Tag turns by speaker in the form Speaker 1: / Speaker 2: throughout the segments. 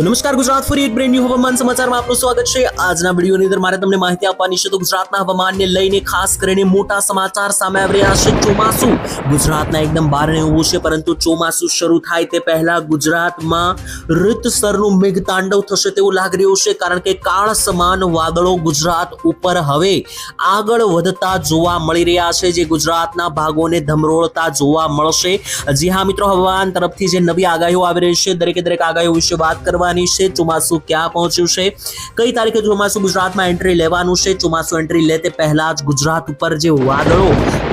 Speaker 1: તો નમસ્કાર, ગુજરાત ફરી એક બ્રેન્ડ ન્યુ હવામાન સમાચારમાં આપનું સ્વાગત છે. આજના વિડીયોની અંદર મારે તમને માહિતી આપવાની છે તો ગુજરાતના હવામાનને લઈને ખાસ કરીને મોટા સમાચાર સામે આવી રહ્યા છે. ચોમાસું ગુજરાતના એકદમ બહાર એવું છે, પરંતુ ચોમાસું શરૂ થાય તે પહેલા ગુજરાતમાં રીતસરનું મેઘતાંડવ થશે તેવું લાગી રહ્યું છે, કારણ કે કાળ સમાન વાદળો ગુજરાત ઉપર હવે આગળ વધતા જોવા મળી રહ્યા છે, જે ગુજરાતના ભાગોને ધમરોળતા જોવા મળશે. જી હા મિત્રો, હવામાન તરફથી જે નવી આગાહીઓ આવી રહી છે, દરેકે દરેક આગાહીઓ વિશે વાત કરવાની છે? ચોમાસું ક્યાં પહોંચ્યું છે? કઈ તારીખે ચોમાસું ગુજરાતમાં એન્ટ્રી લેવાનું છે? ચોમાસું એન્ટ્રી લે તે પહેલા જ ગુજરાત ઉપર જે વાદળો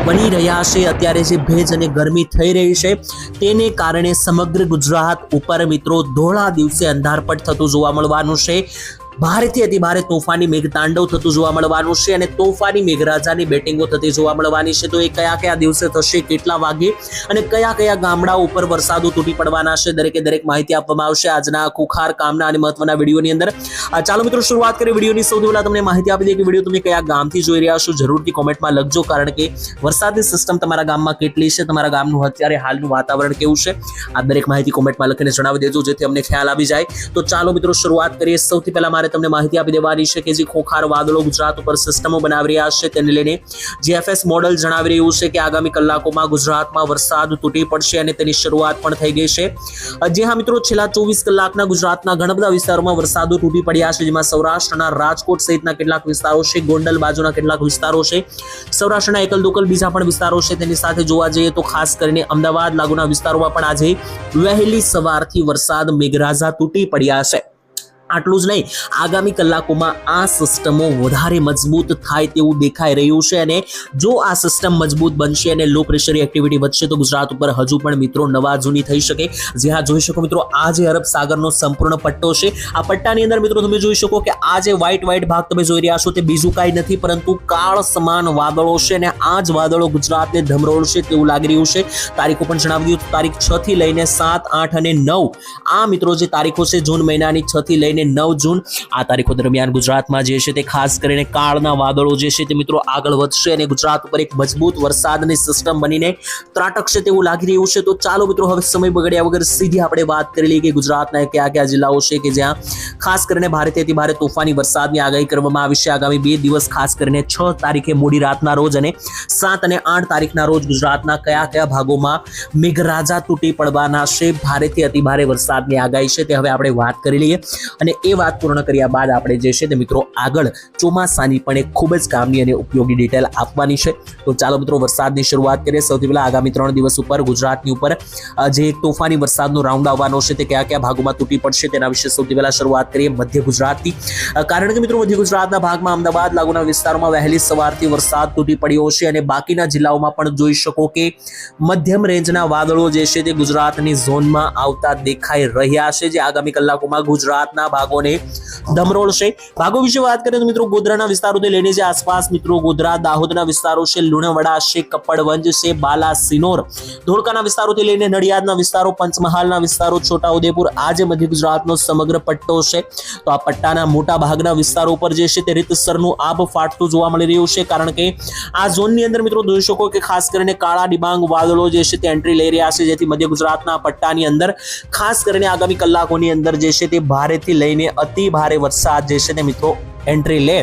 Speaker 1: બની રહ્યા છે, અત્યારે જે ભેજ અને ગરમી થઈ રહી છે, તેને કારણે સમગ્ર ગુજરાત ઉપર મિત્રો ધોળા દિવસે અંધારપટ થતું જોવા મળવાનું છે. ભારેથી અતિ ભારે તોફાની મેઘતાંડવ થતું જોવા મળવાનું છે અને તોફાની મેઘરાજાની બેટિંગો થતી જોવા મળવાની છે. તો એ કયા કયા દિવસે થશે, કેટલા વાગે અને કયા કયા ગામડાઓ ઉપર વરસાદો તૂટી પડવાના છે? દરેકે દરેક માહિતી આપવામાં આવશે આજના ખુખાર કામના અને મહત્વના વિડીયોની અંદર. ચાલો મિત્રો, શરૂઆત કરીએ વિડીયોની. સૌથી પહેલા તમને માહિતી આપી દઈએ કે વીડિયો તમે કયા ગામથી જોઈ રહ્યા છો. જરૂરથી કોમેન્ટમાં લખજો, કારણ કે વરસાદની સિસ્ટમ તમારા ગામમાં કેટલી છે, તમારા ગામનું અત્યારે હાલનું વાતાવરણ કેવું છે? આ દરેક માહિતી કોમેન્ટમાં લખીને જણાવી દેજો, જેથી અમને ખ્યાલ આવી જાય. તો ચાલો મિત્રો, શરૂઆત કરીએ. સૌથી પહેલા મારે તમને માહિતી આપી દેવાની છે કે જે ખોખાર વાદળો ગુજરાત ઉપર સિસ્ટમો બનાવી રહ્યા છે તેને લઈને જીએફએસ મોડલ જણાવી રહ્યું છે કે આગામી કલાકોમાં ગુજરાતમાં વરસાદ તૂટી પડશે અને તેની શરૂઆત પણ થઈ ગઈ છે. જે હા મિત્રો, છેલ્લા ચોવીસ કલાકના ગુજરાતના ઘણા બધા વિસ્તારોમાં વરસાદો તૂટી પડ્યા છે, જેમાં સૌરાષ્ટ્રના રાજકોટ સહિતના કેટલાક વિસ્તારો છે, ગોંડલ બાજુના કેટલાક વિસ્તારો છે, સૌરાષ્ટ્રના એકલ દોકલ બીજા પણ વિસ્તારો છે. તેની સાથે જોવા જઈએ તો ખાસ કરીને અમદાવાદ લાગુના વિસ્તારોમાં પણ આજે વહેલી સવારથી વરસાદ મેઘરાજા તૂટી પડ્યા છે. આટલું જ નહીં. આગામી કલાકોમાં આ સિસ્ટમો વધારે મજબૂત થાય તેવું દેખાઈ રહ્યું છે અને જો આ સિસ્ટમ મજબૂત બનશે અને લો પ્રેશરની એક્ટિવિટી વધશે તો ગુજરાત ઉપર હજુ પણ મિત્રો નવા જૂની થઈ શકે. જે હા, જોઈ શકો મિત્રો, આ જે અરબ સાગરનો સંપૂર્ણ પટ્ટો છે, આ પટ્ટાની અંદર મિત્રો તમે જોઈ શકો કે આ જે વ્હાઇટ વ્હાઇટ ભાગ તમે જોઈ રહ્યા છો તે બીજું કાંઈ નથી, પરંતુ કાળ સમાન વાદળો છે અને આ જ વાદળો ગુજરાતને ધમરોળશે તેવું લાગી રહ્યું છે. તારીખો પણ જણાવી દીધું તારીખ છ થી લઈને સાત, આઠ અને નવ. આ મિત્રો જે તારીખો છે, જૂન મહિનાની છ થી લઈને નવ જૂન આ તારીખો દરમિયાન ગુજરાતમાં જે છે તે ખાસ કરીને કાળના વાદળો જે છે તે મિત્રો આગળ વધશે અને ગુજરાત ઉપર એક મજબૂત વરસાદની સિસ્ટમ બનીને ત્રાટકશે તેવું લાગી રહ્યું છે. તો ચાલો મિત્રો, હવે સમય બગડ્યા વગર સીધી આપણે વાત કરી લઈએ કે ગુજરાતના કયા કયા જિલ્લાઓ છે કે જ્યાં ખાસ કરીને ભારેથી ભારે તોફાની વરસાદની આગાહી કરવામાં આવી છે. આગામી બે દિવસ ખાસ કરીને છ તારીખે મોડી રાતના રોજ અને સાત અને આઠ તારીખના રોજ ગુજરાતના કયા કયા ભાગોમાં મેઘરાજા તૂટી પડવાના છે? ભારેથી અતિભારે વરસાદની આગાહી છે તે હવે આપણે વાત કરી લઈએ. એ વાત પૂર્ણ કર્યા બાદ આપણે જે છે તે મિત્રો આગળ ચોમાસાની પણ એક ખૂબ જ કામની અને ઉપયોગી ડિટેલ આપવાની છે. તો ચાલો મિત્રો વરસાદની શરૂઆત કરીએ. સૌથી પહેલા આગામી ત્રણ દિવસ ઉપર ગુજરાતની ઉપર જે એક તોફાની વરસાદનો રાઉન્ડ આવવાનો છે તે કયા કયા ભાગોમાં તૂટી પડશે તેના વિશે સૌથી પહેલાં શરૂઆત કરીએ મધ્ય ગુજરાતથી કારણ કે મિત્રો મધ્ય ગુજરાતના ભાગમાં અમદાવાદ, લાગુના વિસ્તારોમાં વહેલી સવારથી વરસાદ તૂટી પડ્યો છે અને બાકીના જિલ્લાઓમાં પણ જોઈ શકો કે મધ્યમ રેન્જના વાદળો જે છે તે ગુજરાતની ઝોનમાં આવતા દેખાઈ રહ્યા છે. જે આગામી કલાકોમાં ગુજરાતના ભાગોને ધમરોળશે ભાગો વિશે વાત કરીએ તો મિત્રો ગોધરાના વિસ્તારોથી લઈને જે આસપાસ મિત્રો ગોધરા, દાહોદના વિસ્તારો છે, લુણાવાડા છે, કપડવંજ છે, બાલા ધોળકાના વિસ્તારોથી લઈને નડિયાદના વિસ્તારો, પંચમહાલના વિસ્તારો, છોટાઉદેપુર આ જે મધ્ય ગુજરાતનો સમગ્ર પટ્ટો છે. તો આ પટ્ટાના મોટા ભાગના વિસ્તારો ઉપર જે છે તે રીતસરનું આબ ફાટતું જોવા મળી રહ્યું છે. કારણ કે આ ઝોનની અંદર મિત્રો જોઈ શકો કે ખાસ કરીને કાળા ડિબાંગ વાદળો જે છે તે એન્ટ્રી લઈ રહ્યા છે. જેથી મધ્ય ગુજરાતના પટ્ટાની અંદર ખાસ કરીને આગામી કલાકોની અંદર જે છે તે ભારેથી લઈને અતિ ભારે વરસાદ જે છે ને મિત્રો એન્ટ્રી લે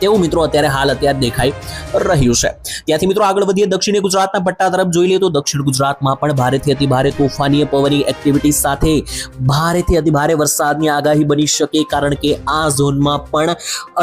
Speaker 1: તેવું મિત્રો અત્યારે હાલ અત્યારે દેખાઈ રહ્યું છે. ત્યાંથી મિત્રો આગળ વધીએ. દક્ષિણ ગુજરાતના પટ્ટા તરફ જોઈ લઈએ તો દક્ષિણ ગુજરાતમાં પણ ભારેથી અતિ ભારે તોફાની પવનની એક્ટિવિટી સાથે ભારેથી અતિ ભારે વરસાદની આગાહી બની શકે કારણ કે આ ઝોનમાં પણ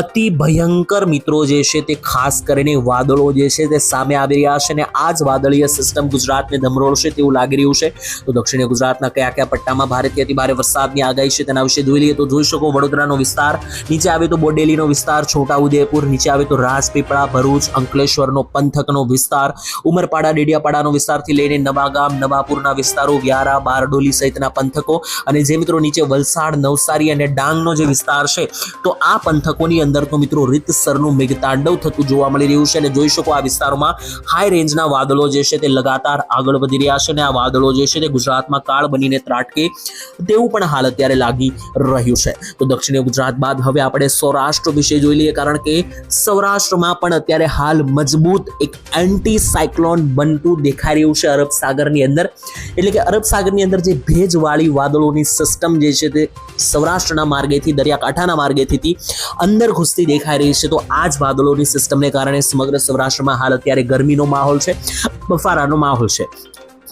Speaker 1: અતિ ભયંકર મિત્રો જે છે તે ખાસ કરીને વાદળો જે છે તે સામે આવી રહ્યા છે અને આ જ વાદળીય સિસ્ટમ ગુજરાતને ધમરોળશે તેવું લાગી રહ્યું છે. તો દક્ષિણ ગુજરાતના કયા કયા પટ્ટામાં ભારેથી અતિ ભારે વરસાદની આગાહી છે તેના વિશે જોઈ લઈએ તો જોઈ શકો વડોદરાનો વિસ્તાર, નીચે આવે તો બોડેલીનો વિસ્તાર છોટાઉદેપુર નીચે આવે તો રાજપીપળા, ભરૂચ, અંકલેશ્વરનો પંથકનો વિસ્તાર, ઉમરપાડા, ડેડિયાપાડાનો વિસ્તારથી લઈને નવાગામ, નવાપુરના વિસ્તારો, વ્યારા, બારડોલી સહિતના પંથકો અને જે મિત્રો નીચે વલસાડ, નવસારી અને ડાંગનો જે વિસ્તાર છે, તો આ પંથકોની અંદર તો મિત્રો રીતસરનું મેઘતાંડવ થતું જોવા મળી રહ્યું છે અને જોઈ શકો આ વિસ્તારોમાં હાઈ રેન્જના વાદળો જે છે તે લગાતાર આગળ વધી રહ્યા છે અને આ વાદળો જે છે તે ગુજરાતમાં કાળ બનીને ત્રાટકે તેવું પણ હાલ અત્યારે લાગી રહ્યું છે. તો દક્ષિણ ગુજરાત બાદ હવે આપણે સૌરાષ્ટ્ર વિશે જોઈ લઈએ, કારણ કે સૌરાષ્ટ્રમાં પણ અત્યારે હાલ મજબૂત વિસ્તૃત એક એન્ટી સાયક્લોન બનતું દેખાઈ રહ્યું છે અરબ સાગરની અંદર. એટલે કે અરબ સાગરની અંદર જે ભેજવાળી વાદળોની સિસ્ટમ જે છે તે સૌરાષ્ટ્રના માર્ગેથી, દરિયાકાંઠાના માર્ગેથી અંદર ઘૂસતી દેખાઈ રહી છે. તો આ જ વાદળોની સિસ્ટમને કારણે સમગ્ર સૌરાષ્ટ્રમાં હાલ અત્યારે ગરમીનો માહોલ છે, બફારાનો માહોલ છે.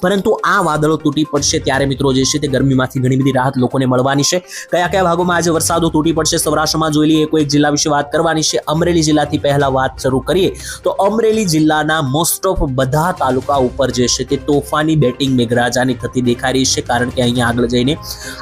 Speaker 1: પરંતુ આ વાદળો તૂટી પડશે ત્યારે મિત્રો જે છે તે ગરમીમાંથી ઘણી બધી રાહત લોકોને મળવાની છે. કયા કયા ભાગોમાં આજે વરસાદો તૂટી પડશે સૌરાષ્ટ્રમાં જોઈ લઈએ કોઈ જિલ્લા વિશે વાત કરવાની છે. અમરેલી જિલ્લાથી પહેલા વાત શરૂ કરીએ તો અમરેલી જિલ્લાના મોસ્ટ ઓફ બધા તાલુકા ઉપર જે છે તે તોફાની બેટિંગ મેઘરાજાની થતી દેખાઈ રહી છે કારણ કે અહીંયા આગળ જઈને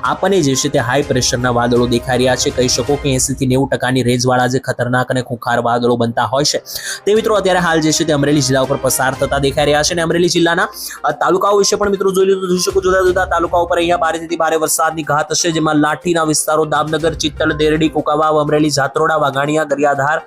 Speaker 1: આપણને જે છે તે હાઈ પ્રેશરના વાદળો દેખાઈ રહ્યા છે. કહી શકો કે એસી થી નેવું ટકાની રેન્જવાળા જે ખતરનાક અને ખુખાર વાદળો બનતા હોય છે. તે મિત્રો અત્યારે હાલ જે છે તે અમરેલી જિલ્લા ઉપર પસાર થતા દેખાઈ રહ્યા છે અને અમરેલી જિલ્લાના અ, તાલુકાઓ વિશે પણ મિત્રો જોઈ લીધું, જોઈ શકો જુદા જુદા તાલુકા ઉપર અહીંયા ભારેથી ભારે વરસાદની ઘાત હશે, જેમાં લાઠીના વિસ્તારો દામનગર, ચિત્તલ, દેરડી કોકાવાવ અમરેલી જાત્રોડા વાઘાણીયા, દરિયાધાર,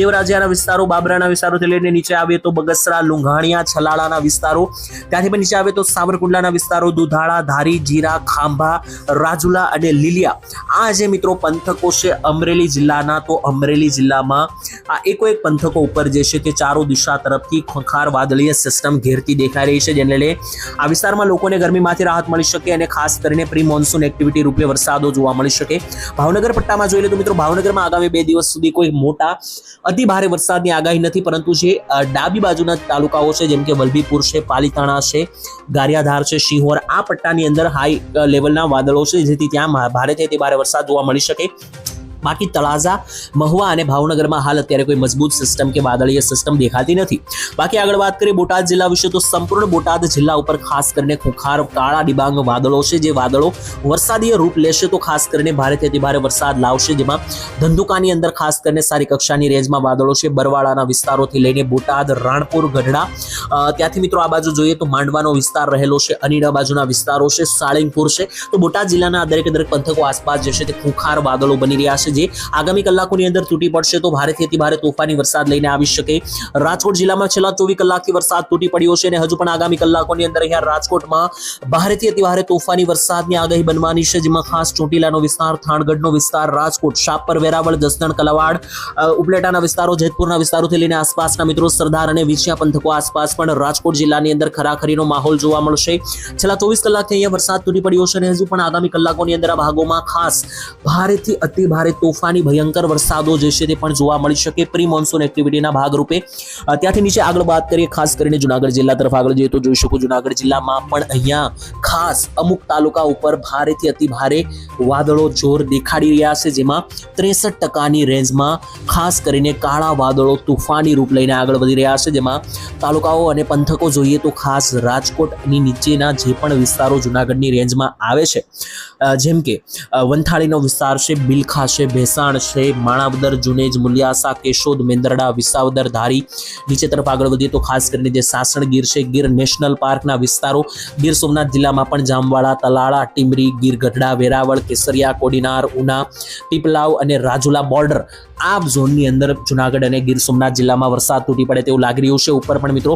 Speaker 1: દેવરાજિયાના વિસ્તારો, બાબરાના વિસ્તારોથી લઈને નીચે આવે તો બગસરા, લુંઘાણીયા, છલાળાના વિસ્તારો, ત્યાંથી પણ નીચે આવે તો સાવરકુંડલાના વિસ્તારો, દુધાળા, ધારી, જીરા, ખાંભા, રાજુલા અને લીલિયા. આ જે મિત્રો પંથકો છે અમરેલી જિલ્લાના, તો અમરેલી જિલ્લામાં આ એકો એક પંથકો ઉપર જે છે તે ચારો દિશા તરફથી ખોખાર વાદળીય સિસ્ટમ ઘેરતી દેખાઈ રહી છે, જેને લઈ આ વિસ્તારમાં લોકોને ગરમીમાંથી રાહત મળી શકે અને ખાસ કરીને પ્રી મોન્સૂન એક્ટિવિટી રૂપે વરસાદો જોવા મળી શકે. ભાવનગર પટ્ટામાં જોઈ લે તો મિત્રો, ભાવનગરમાં આગામી બે દિવસ સુધી કોઈ મોટા અતિ ભારે વરસાદની આગાહી નથી, પરંતુ જે ડાબી બાજુના તાલુકાઓ છે, જેમ કે વલભીપુર છે, પાલીતાણા છે, ગારિયાધાર છે, શિહોર, આ પટ્ટાની અંદર હાઈ લેવલના વાદળો છે, જેથી ત્યાં ભારેથી તે ભારે વરસાદ જોવા મળી શકે. બાકી તળાજા, મહુવા અને ભાવનગરમાં હાલ અત્યારે કોઈ મજબૂત સિસ્ટમ કે વાદળીય સિસ્ટમ દેખાતી નથી. બાકી આગળ વાત કરીએ બોટાદ જિલ્લા વિશે, તો સંપૂર્ણ બોટાદ જિલ્લા ઉપર ખાસ કરીને ખુખાર, કાળા, ડિબાંગ વાદળો છે, જે વાદળો વરસાદીય રૂપ લેશે, તો ખાસ કરીને ભારેથી અતિ ભારે વરસાદ લાવશે, જેમાં ધંધુકાની અંદર ખાસ કરીને સારી કક્ષાની રેન્જમાં વાદળો છે, બરવાળાના વિસ્તારોથી લઈને બોટાદ, રાણપુર, ગઢડા ત્યાંથી મિત્રો આ બાજુ જોઈએ તો માંડવાનો વિસ્તાર રહેલો છે, અનીડા બાજુના વિસ્તારો છે, સાળીંગપુર છે, તો બોટાદ જિલ્લાના દરેકે દરેક પંથકો આસપાસ જે છે તે ખુખાર વાદળો બની રહ્યા છે જે આગામી કલાકોની અંદર તૂટી પડશે તો ભારેથી ભારે તોફાની વરસાદ લઈને આવી શકે. રાજકોટ જિલ્લામાં છેલ્લા ચોવીસ કલાકથી વરસાદ તૂટી પડ્યો છે અને હજુ પણ આગામી કલાકોની અંદર અહીંયા રાજકોટમાં ભારેથી અતિ ભારે તોફાની વરસાદની આગાહી બનવાની છે, જેમાં ખાસ ચોટીલાનો વિસ્તાર, થાણગઢનો વિસ્તાર, રાજકોટ શાપર વેરાવળ જસદણ, કલાવાડ ઉપલેટાના વિસ્તારો, જેતપુરના વિસ્તારોથી લઈને આસપાસના મિત્રો સરદાર અને વિછિયા પંથકો આસપાસ પણ રાજકોટ જિલ્લાની અંદર ખરાખરીનો માહોલ જોવા મળશે. છેલ્લા ચોવીસ કલાકથી અહીંયા વરસાદ તૂટી પડ્યો છે અને હજુ પણ આગામી કલાકોની અંદર આ ભાગોમાં ખાસ ભારેથી અતિ ભારે તોફાની ભયંકર વરસાદો જે છે તે પણ જોવા મળી શકે. પ્રી મોન્સૂન એક્ટિવિટીના ભાગરૂપે ત્યાંથી નીચે આગળ વાત કરીએ ખાસ કરીને જુનાગઢ જિલ્લા તરફ આગળ જઈએ તો જોઈ શકો જુનાગઢ જિલ્લામાં પણ અહીંયા ખાસ અમુક તાલુકા ઉપર ભારેથી અતિ ભારે વાદળો જોર દેખાડી રહ્યા છે, જેમાં ત્રેસઠ ટકાની રેન્જમાં ખાસ કરીને કાળા વાદળો તોફાની રૂપ લઈને આગળ વધી રહ્યા છે, જેમાં તાલુકાઓ અને પંથકો જોઈએ તો ખાસ રાજકોટની નીચેના જે પણ વિસ્તારો જુનાગઢની રેન્જમાં આવે છે. જેમ કે વંથાળીનો વિસ્તાર છે, બિલખા છે ભેસાણ છે, માણાવદર, જુનેજ, મુલિયાસા, કેશોદ, મેંદરડા, વિસાવદર, ધારી. નીચે તરફ આગળ વધીએ તો ખાસ કરીને જે સાસણ ગીર છે, ગીર નેશનલ પાર્કના વિસ્તારો. ગીર સોમનાથ જિલ્લામાં પણ જામવાડા, તલાળા, ટીમરી, ગીર ગઢડા, વેરાવળ, કેસરિયા, કોડીનાર, ઉના, પીપલાવ અને રાજુલા બોર્ડર આ ઝોનની અંદર જુનાગઢ અને ગીર સોમનાથ જિલ્લામાં વરસાદ તૂટી પડે તેવું લાગી રહ્યું છે. ઉપર પણ મિત્રો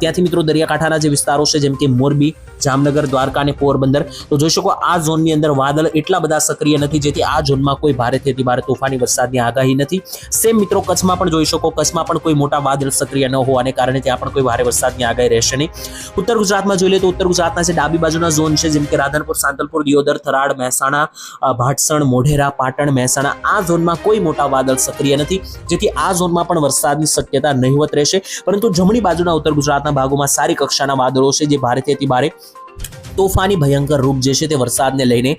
Speaker 1: ત્યાંથી મિત્રો દરિયાકાંઠાના જે વિસ્તારો છે, જેમ કે મોરબી, જામનગર, દ્વારકા અને પોરબંદર, તો જોઈ શકો આ ઝોનની અંદર વાદળ એટલા બધા સક્રિય નથી, જેથી આ ઝોનમાં કોઈ ભારેથી અતિ ભારે તોફાની વરસાદની આગાહી નથી. સેમ મિત્રો, કચ્છમાં પણ જોઈ શકો, કચ્છમાં પણ કોઈ મોટા વાદળ સક્રિય ન હોવાને કારણે ત્યાં પણ કોઈ ભારે વરસાદની આગાહી રહેશે નહીં. ઉત્તર ગુજરાતમાં જોઈ લે તો ઉત્તર ગુજરાતના જે ડાબી બાજુના ઝોન છે, જેમ કે રાધનપુર, સાંતલપુર, દિયોદર, થરાડ, મહેસાણા ભાટસણ, મોઢેરા, પાટણ, મહેસાણા, આ ઝોનમાં કોઈ મોટા વાદળ સક્રિય નથી, જેથી આ ઝોનમાં પણ વરસાદની શક્યતા નહીવત રહેશે. પરંતુ જમણી બાજુના ઉત્તર ગુજરાતના ભાગોમાં સારી કક્ષાના વાદળો છે, જે ભારેથી અતિ ભારે તોફાની ભયંકર રૂપ જે છે તે વરસાદને લઈને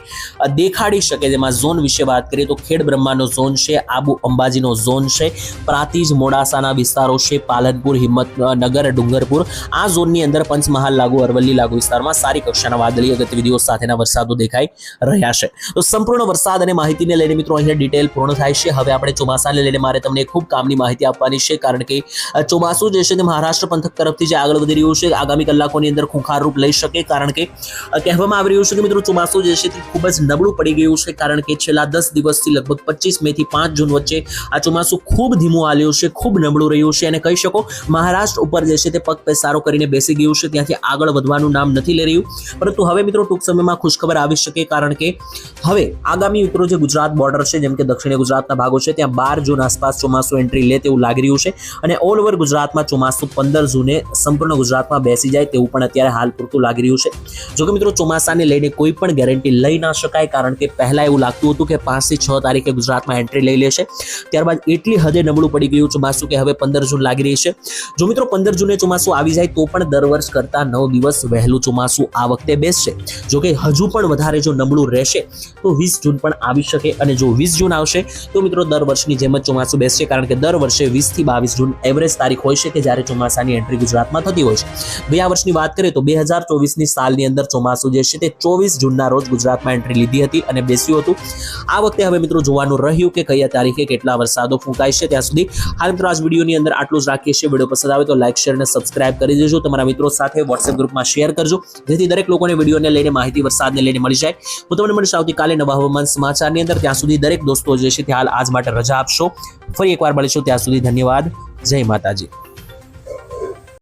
Speaker 1: દેખાડી શકે જેમાં ઝોન વિશે વાત કરીએ તો ખેડ બ્રહ્માનો ઝોન છે, આબુ અંબાજીનો ઝોન છે, પ્રાતિજ મોડાસાના વિસ્તારો છે, પાલનપુર હિંમતનગર ડુંગરપુર. આ ઝોનની અંદર પંચમહાલ લાગુ, અરવલ્લી લાગુ વિસ્તારમાં સારી કક્ષાના વાદળીય ગતિવિધિઓ સાથેના વરસાદો દેખાઈ રહ્યા છે. તો સંપૂર્ણ વરસાદ અને માહિતીને લઈને મિત્રો અહીંયા ડિટેલ પૂર્ણ થાય છે. હવે આપણે ચોમાસાને લઈને મારે તમને ખૂબ કામની માહિતી આપવાની છે, કારણ કે ચોમાસું જે છે તે મહારાષ્ટ્ર પંથક તરફથી જે આગળ વધી રહ્યું છે, આગામી કલાકોની અંદર ખૂંખાર રૂપ લઈ શકે, કારણ કે કહેવામાં આવી રહ્યું છે કે મિત્રો ચોમાસું જે છે તે ખૂબ જ નબળું પડી ગયું છે કારણ કે છેલ્લા દસ દિવસથી લગભગ પચીસ મે થી પાંચ જૂન વચ્ચે આ ચોમાસું ખૂબ ધીમું હાલ્યું છે, ખૂબ નબળું રહ્યું છે અને કહી શકો મહારાષ્ટ્ર ઉપર જે છે તે પગ પેસારો કરીને બેસી ગયું છે, ત્યાંથી આગળ વધવાનું નામ નથી લઈ રહ્યું. પરંતુ હવે મિત્રો ટૂંક સમયમાં ખુશખબર આવી શકે કારણ કે હવે આગામી મિત્રો જે ગુજરાત બોર્ડર છે, જેમ કે દક્ષિણ ગુજરાતના ભાગો છે, ત્યાં બાર જૂન આસપાસ ચોમાસું એન્ટ્રી લે તેવું લાગી રહ્યું છે અને ઓલ ઓવર ગુજરાતમાં ચોમાસું પંદર જૂને સંપૂર્ણ ગુજરાતમાં બેસી જાય તેવું પણ અત્યારે હાલ પૂરતું લાગી રહ્યું છે. જો કે મિત્રો ચોમાસાને લઈને કોઈ પણ ગેરંટી લઈ ના શકાય, કારણ કે પહેલા એવું લાગતું હતું કે પાંચથી છ તારીખે ગુજરાતમાં એન્ટ્રી લઈ લેશે. ત્યારબાદ એટલી હદે નબળું પડી ગયું ચોમાસું કે હવે પંદર જૂન લાગી રહી છે. જો મિત્રો પંદર જૂને ચોમાસું આવી જાય તો પણ દર વર્ષ કરતાં નવ દિવસ વહેલું ચોમાસું આ વખતે બેસશે. જોકે હજુ પણ વધારે જો નબળું રહેશે, તો વીસ જૂન પણ આવી શકે અને જો વીસ જૂન આવશે, તો મિત્રો દર વર્ષની જેમ જ ચોમાસું બેસશે, કારણ કે દર વર્ષે વીસથી બાવીસ જૂન એવરેજ તારીખ હોય છે કે જ્યારે ચોમાસાની એન્ટ્રી ગુજરાતમાં થતી હોય છે. ગયા વર્ષની વાત કરીએ તો બે હજાર ચોવીસની સાલની અંદર ચોમાસું જે છે તે ચોવીસ જૂનના રોજ ગુજરાતમાં એન્ટ્રી લીધી હતી અને બેસ્યું હતું. આ વખતે હવે મિત્રો જોવાનું રહ્યું કે કયા તારીખે કેટલા વરસાદો ફૂંકાય છે ત્યાં સુધી. હાલ મિત્રો, આજ વિડીયોની અંદર આટલું જ રાખીએ છીએ. વીડિયો પસંદ આવે તો લાઈક, શેર અને સબસ્ક્રાઇબ કરી દેજો. તમારા મિત્રો સાથે વોટ્સએપ ગ્રુપમાં શેર કરજો. જેથી દરેક લોકોને વિડીયોને લઈને માહિતી, વરસાદને લઈને મળી જાય. હું તમને મળીશ આવતીકાલે નવા હવામાન સમાચારની અંદર. ત્યાં સુધી દરેક દોસ્તો જે છે તે હાલ આજ માટે રજા આપશો. ફરી એકવાર મળીશું. ત્યાં સુધી ધન્યવાદ. જય માતાજી.